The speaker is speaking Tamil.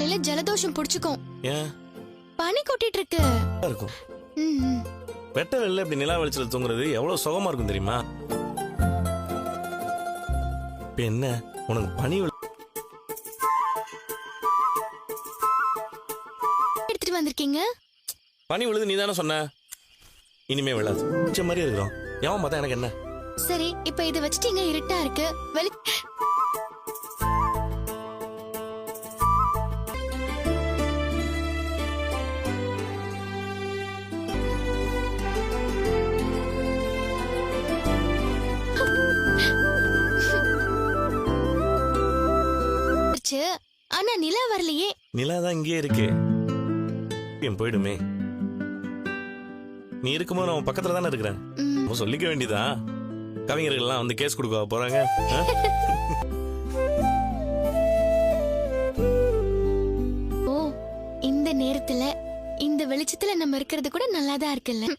காலையில ஜலதோஷம் புடிச்சுக்கும். ஏன்? பனி கொட்டிட்டு இருக்கு இருக்கும். ம். வெட்ட வெளில இப்படி நிலா வெளிச்சல தூங்குறது எவ்வளவு சுகமா இருக்கும் தெரியுமா? இப்ப என்ன? உனக்கு பனி விழு- எடுத்துட்டு வந்திருக்கீங்க? பனி விழுது நீ தானே சொன்ன? இனிமே விழாது. பிடிச்ச மாதிரி இருக்கிறோம். எவன் பார்த்தா எனக்கு என்ன? சரி இப்ப இத வச்சுட்டீங்க இருட்டா இருக்கு. வெளி ச்சு, ஆனா நிலா வரலையே. நிலா தான் இங்கேயே இருக்கு. என் போயிடுமே? நீ இருக்கும்போது நான் பக்கத்துல தானே இருக்கிறேன். ம், நம்ம சொல்லிக்க வேண்டியதா? கவிஞர்கள்லாம் வந்து கேஸ் கொடுக்க போறாங்க. ஆ? ஓ இந்த நேரத்துல இந்த வெளிச்சத்துல நம்ம இருக்கிறது கூட நல்லாதான் இருக்குல்ல.